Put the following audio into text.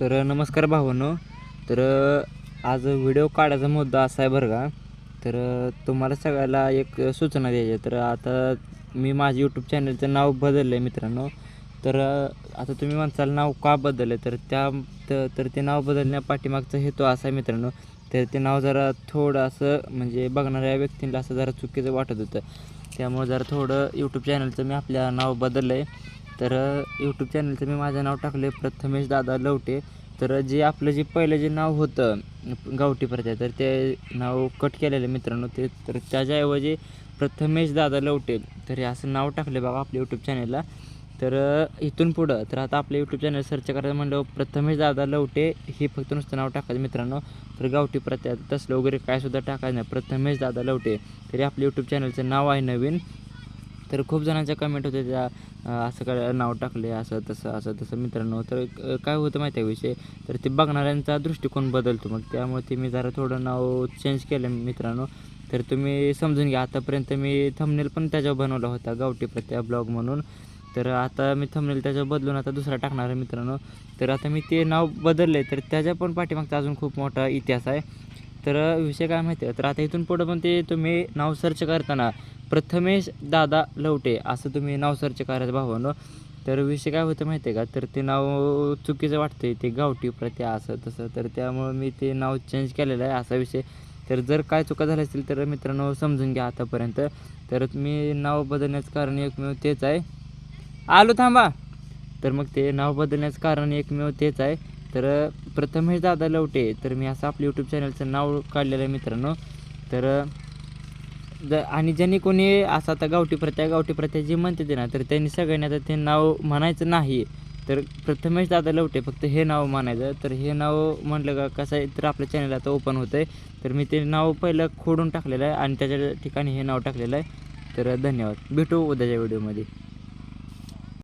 तर नमस्कार भावांनो. तर आज व्हिडिओ काढायचा मुद्दा असा आहे बरं का. तर तुम्हाला सगळ्याला एक सूचना द्यायची आहे. तर आता मी माझ्या यूट्यूब चॅनलचं नाव बदललं आहे मित्रांनो. तर आता तुम्ही म्हणसाल नाव का बदललं तर त्या तर ते नाव बदलण्या पाठीमागचा हेतू असा आहे मित्रांनो. तर ते नाव जरा थोडं असं म्हणजे बघणाऱ्या व्यक्तींना असं जरा चुकीचं वाटत होतं. त्यामुळे जरा थोडं यूट्यूब चॅनलचं मी आपल्या नाव बदललं आहे तर यूट्यूब चॅनलचं मी माझं नाव टाकलं आहे प्रथमेश दादा लवटे. तर जे आपलं जे पहिलं जे नाव होतं गावठी प्रथा तर ते नाव कट केलेलं मित्रांनो. ते तर त्याच्याऐवजी प्रथमेश दादा लवटे. तर हे असं नाव टाकलं बाबा आपल्या यूट्यूब चॅनलला तर इथून पुढं तर आता आपलं यूट्यूब चॅनल सर्च करायचं म्हणलं प्रथमेश दादा लवटे हे फक्त नुसतं नाव टाकायचं मित्रांनो. तर गावठी प्रत्या तसलं वगैरे काय सुद्धा टाकायचं नाही. प्रथमेश दादा लवटे. तरी आपलं यूट्यूब चॅनलचं नाव आहे नवीन. तर खूप जणांच्या कमेंट होत्या त्या असं काय नाव टाकले असं तसं असं तसं मित्रांनो. तर काय होतं माहिती आहे विषय? तर ते बघणाऱ्यांचा दृष्टिकोन बदलतो मग. त्यामुळे ते मी जरा थोडं नाव चेंज केलं मित्रांनो. तर तुम्ही समजून घ्या. आतापर्यंत मी थंबनेल पण त्याच्यावर बनवला होता गावठी प्रत्या ब्लॉग म्हणून. तर आता मी थंबनेल त्याच्यावर बदलून आता दुसरा टाकणार आहे मित्रांनो. तर आता मी ते नाव बदलले तर त्याच्या पण पाठीमागचा अजून खूप मोठा इतिहास आहे. तर विषय काय माहिती आहे? तर आता इथून पुढं पण ते तुम्ही नाव सर्च करताना प्रथमेश दादा लवटे असं तुम्ही नाव सर्च करायचं भावानं. तर विषय काय होतं माहिती आहे का? तर ते नाव चुकीचं वाटते ते गावठी प्रत्या असं तसं. तर त्यामुळं मी ते नाव चेंज केलेलं आहे असा विषय. तर जर काय चुका झाल्या असतील तर मित्रांनो समजून घ्या आतापर्यंत. तर मी नाव बदलण्याचं कारण एकमेव तेच आहे. आलो थांबा. तर मग ते नाव बदलण्याचं कारण एकमेव तेच आहे. तर प्रथमेश दादा लवटे तर मी असं आपल्या यूट्यूब चॅनलचं नाव काढलेलं आहे मित्रांनो. तर ज आणि ज्यांनी कोणी असं आता गावठी प्रत्या गावठी प्रत्या जे म्हणते ते ना तर त्यांनी सगळ्यांनी आता ते नाव म्हणायचं नाही. तर प्रथमेश दादा लवटे फक्त हे नाव म्हणायचं. तर हे नाव म्हटलं का कसं आहे? तर आपल्या चॅनल आता ओपन होतं आहे तर मी ते नाव पहिलं खोडून टाकलेलं आहे आणि त्याच्या ठिकाणी हे नाव टाकलेलं आहे. तर धन्यवाद. भेटू उद्याच्या व्हिडिओमध्ये